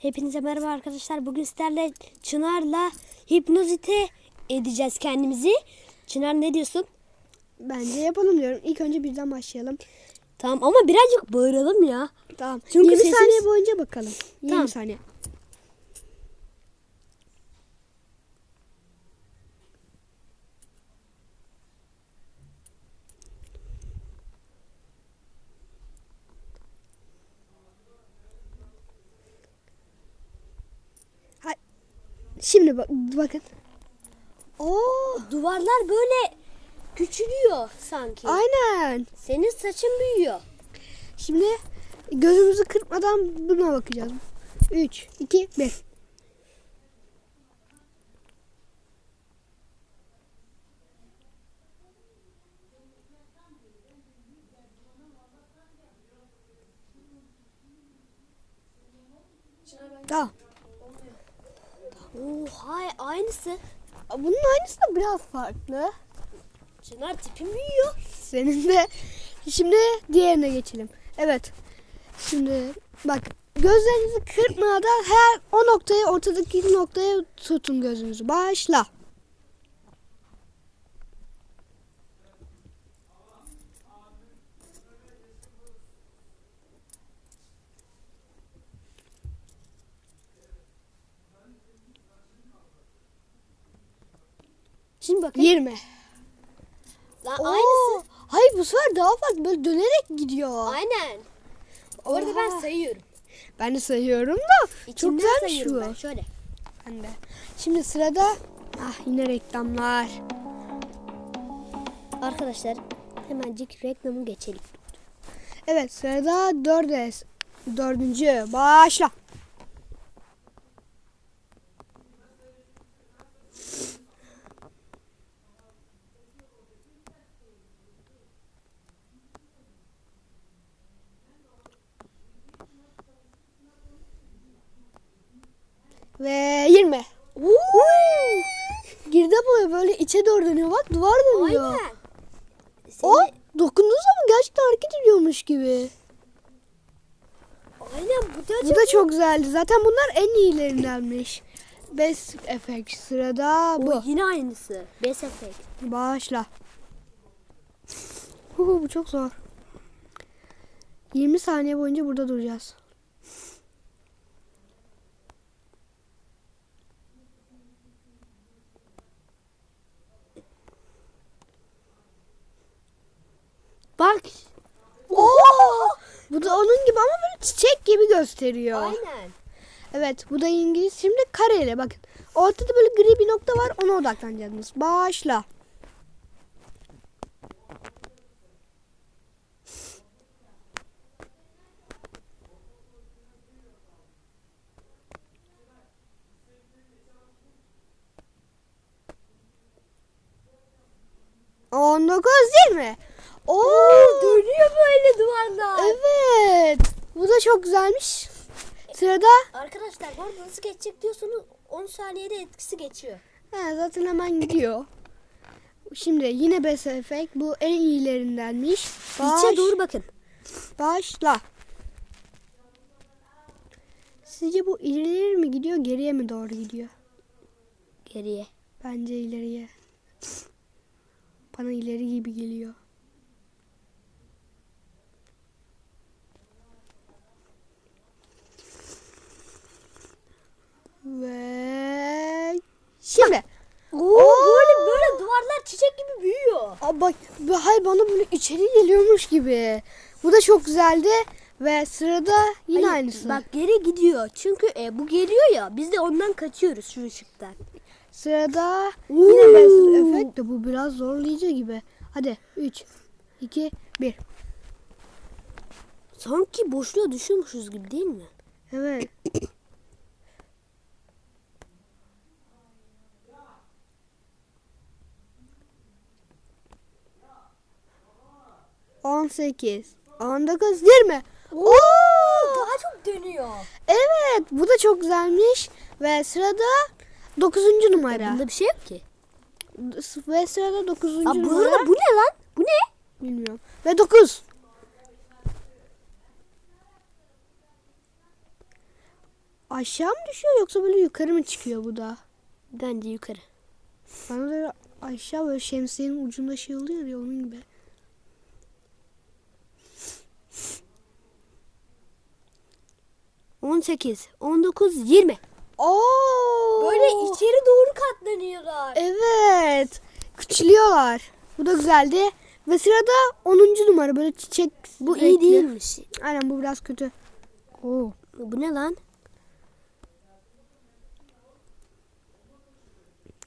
Hepinize merhaba arkadaşlar. Bugün sizlerle Çınar'la hipnozite edeceğiz kendimizi. Çınar ne diyorsun? Bence yapalım diyorum. İlk önce birden başlayalım. Tamam ama birazcık bağıralım ya. Tamam. Çünkü 20 sesimiz- saniye boyunca bakalım. 20 Tamam. saniye. Ha- Şimdi bak bakın. Oo, Duvarlar böyle küçülüyor sanki. aynen. Senin saçın büyüyor. Şimdi gözümüzü kırpmadan buna bakacağız. 3, 2, 1. Tamam. Oha aynısı. Bunun aynısı da biraz farklı. Çınar tipin büyüyor. Senin de. Şimdi diğerine geçelim. Evet. Şimdi bak gözlerinizi kırpmadan her o noktayı ortadaki noktaya tutun gözünüzü. Başla. Şimdi bakın. 20. Lan Oo, aynısı. Hayır bu sefer daha farklı böyle dönerek gidiyor. Aynen. Orada ben Oha. sayıyorum. Ben de sayıyorum da çok İçinden güzelmiş sayıyorum bu. ben. Şöyle. Ben de. Şimdi sırada ah yine reklamlar. Arkadaşlar hemencik reklamı geçelim. Evet sırada 4 Dördüncü başla. Ve 20. Girdap oluyor böyle içe doğru dönüyor. Bak duvar dönüyor. Aynen. O Seni- dokunduğu zaman gerçekten hareket ediyormuş gibi. Aynen bu da Bu da çok güzeldi. Zaten bunlar en iyilerindenmiş. Best Effect sırada bu. Bu yine aynısı. Best Effect. Başla. Hu, bu çok zor. 20 saniye boyunca burada duracağız. Bak. Oo! Bu da onun gibi ama böyle çiçek gibi gösteriyor. Aynen. Evet bu da İngiliz. Şimdi kareyle bakın. Ortada böyle gri bir nokta var ona odaklanacağız. Başla. On dokuz yirmi. Oo, Dönüyor böyle duvarlar. Evet. Bu da çok güzelmiş. Sırada Arkadaşlar bu nasıl geçecek diyorsunuz 10 saniyede etkisi geçiyor. He, zaten hemen gidiyor. Şimdi yine Best Effect. Bu en iyilerindenmiş. İçe doğru bakın. Başla. Sizce bu ileri mi gidiyor geriye mi doğru gidiyor? Geriye. Bence ileriye. Bana ileri gibi geliyor. Ve şimdi. Oo, böyle böyle duvarlar çiçek gibi büyüyor. Aa, bak hayır bana böyle içeri geliyormuş gibi. Bu da çok güzeldi ve sırada yine Hayır, aynısı. Bak geri gidiyor. Çünkü e, bu geliyor ya biz de ondan kaçıyoruz şu ışıktan. Sırada Oo. yine Best Effect de bu biraz zorlayıcı gibi. Hadi 3 2 1. Sanki boşluğa düşüyormuşuz gibi değil mi? Evet. On sekiz, on dokuz, yirmi. Oo! Daha çok dönüyor. Evet, bu da çok güzelmiş. Ve sırada dokuzuncu numara. Bunda bir şey yok ki. Ve sırada dokuzuncu Aa, bu numara. arada bu ne lan? Bu ne? Bilmiyorum. Ve dokuz. aşağı mı düşüyor yoksa böyle yukarı mı çıkıyor bu da? Bence yukarı. Bana da aşağı böyle şemsiyenin ucunda şey oluyor ya onun gibi. On sekiz, on dokuz, yirmi. Oo! Böyle içeri doğru katlanıyorlar. Evet. Küçülüyorlar. Bu da güzeldi. Ve sırada 10. numara böyle çiçek. Bu renkli. iyi değilmiş. Aynen bu biraz kötü. Oo. Bu ne lan?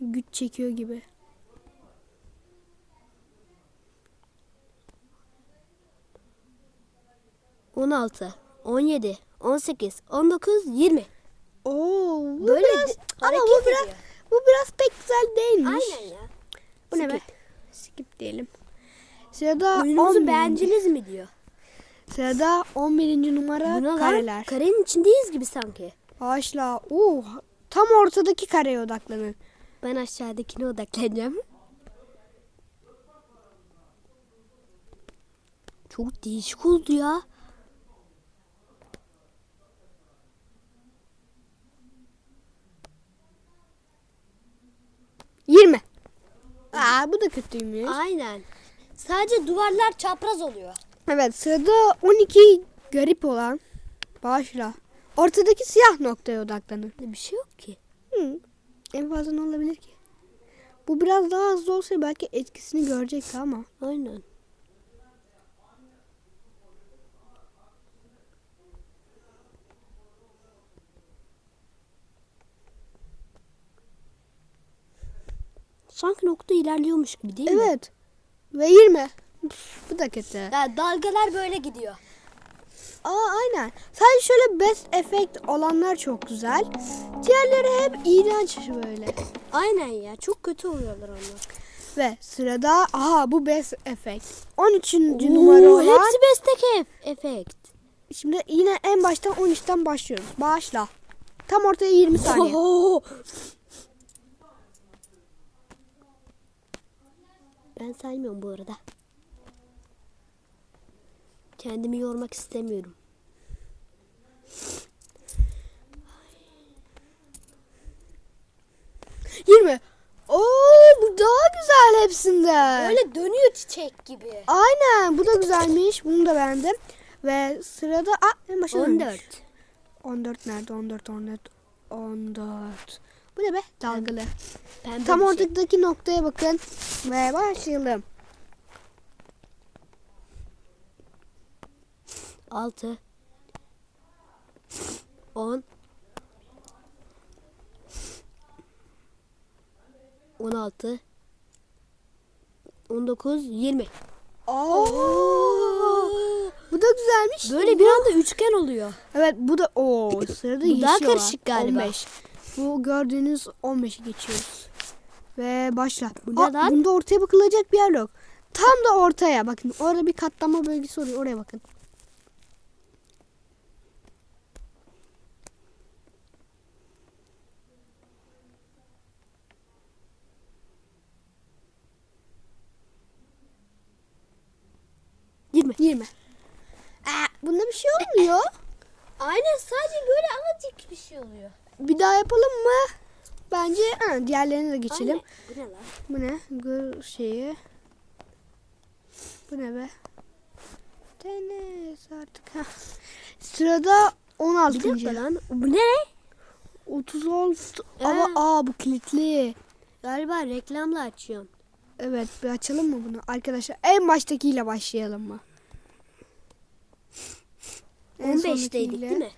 Güç çekiyor gibi. On altı, on yedi, on sekiz, on dokuz, yirmi. Oo. Bu Böyle biraz, ama hareket bu biraz ediyor. bu biraz pek güzel değilmiş. Aynen ya. Bu ne be? Skip. Diyelim. Sırada Oyunumuzu 11. beğendiniz mi diyor. Sırada 11. numara Bu ne lan? kareler. Karenin içindeyiz gibi sanki. Başla. Oo, tam ortadaki kareye odaklanın. Ben aşağıdakine odaklanacağım. Çok değişik oldu ya. Aa bu da kötüymüş. Aynen. Sadece duvarlar çapraz oluyor. Evet sırada 12 garip olan. Başla. Ortadaki siyah noktaya odaklanın. Bir şey yok ki. Hı. En fazla ne olabilir ki? Bu biraz daha hızlı olsa belki etkisini görecekti ama. Aynen. Sanki nokta ilerliyormuş gibi değil mi? Evet. Ve 20. Üf, Bu da kötü. Ya dalgalar böyle gidiyor. Aa aynen. Sadece şöyle best effect olanlar çok güzel. Diğerleri hep iğrenç böyle. Aynen ya. Çok kötü oluyorlar onlar. Ve sırada aha bu best effect. 13. numara Oo, olan. Hepsi bestek efekt. Şimdi yine en baştan 13'ten başlıyoruz. Başla. Tam ortaya 20 saniye. Oho. Ben saymıyorum bu arada. Kendimi yormak istemiyorum. Yirmi. Oo bu daha güzel hepsinden. Böyle dönüyor çiçek gibi. Aynen bu da güzelmiş. Bunu da beğendim. Ve sırada aa, en başa 14. dönmüş. 14 nerede? 14 14 14. Bu ne be? Dalgalı. Pembe Tam şey. ortadaki noktaya bakın ve başlayalım. 6 10 16 19 20 Oo. Bu da güzelmiş. Böyle bir anda üçgen oluyor. Evet bu da o sırada Bu yeşil daha karışık galiba. 15. Bu gördüğünüz 15'i geçiyoruz. Ve başla. Bu ne Aa? Bunda ortaya bakılacak bir yer yok. Tam da ortaya bakın. Orada bir katlanma bölgesi oluyor. Oraya bakın. Yirmi. 20. Aa, bunda bir şey olmuyor. Aynen sadece böyle azıcık bir şey oluyor. Bir daha yapalım mı? Bence ha, diğerlerine de geçelim. Aynen. Bu ne lan? Bu ne? Gır şeyi. Bu ne be? Tenis artık. Heh. Sırada 16. Bir lan. Bu ne? 36. Ee? Ama aa bu kilitli. Galiba reklamla açıyorsun. Evet bir açalım mı bunu? Arkadaşlar en baştakiyle başlayalım mı? En 15'teydik sonrakiyle. değil mi?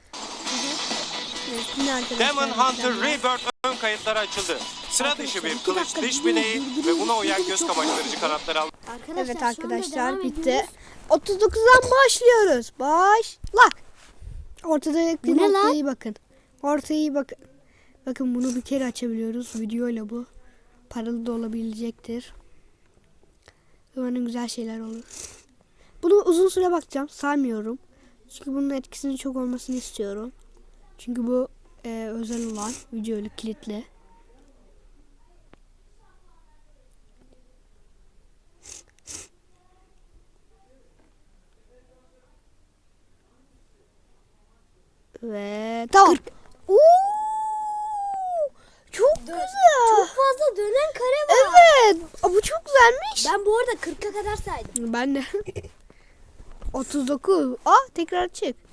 Demon Hunter. Rebirth ön kayıtları açıldı. Sıra dışı bir kılıç diş bileği ve buna uyan göz kamaştırıcı fazla. kanatlar aldı. Evet arkadaşlar bitti. ediyoruz. 39'dan başlıyoruz. Başla. Ortadaki lan? noktayı bakın. Ortayı bakın. Bakın bunu bir kere açabiliyoruz. Videoyla bu. Paralı da olabilecektir. Umarım güzel şeyler olur. Bunu uzun süre bakacağım. Saymıyorum. Çünkü bunun etkisinin çok olmasını istiyorum. Çünkü bu e, özel olan videolu kilitli. Ve tamam. 40. Oo! Çok Dön, güzel. Çok fazla dönen kare var. Evet. Bu çok güzelmiş. Ben bu arada 40'a kadar saydım. Ben de. 39. Aa tekrar çık.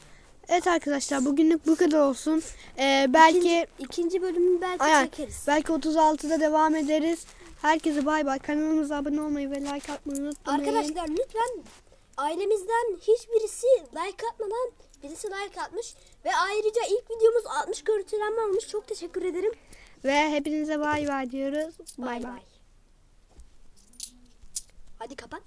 Evet arkadaşlar bugünlük bu kadar olsun. Ee, belki İkinci, ikinci bölümünü belki Aynen. çekeriz. belki 36'da devam ederiz. Herkese bay bay. Kanalımıza abone olmayı ve like atmayı unutmayın. Arkadaşlar lütfen ailemizden hiçbirisi like atmadan birisi like atmış ve ayrıca ilk videomuz 60 görüntülenme olmuş. Çok teşekkür ederim. ve hepinize bay bay diyoruz. Bay bay. Hadi kapat.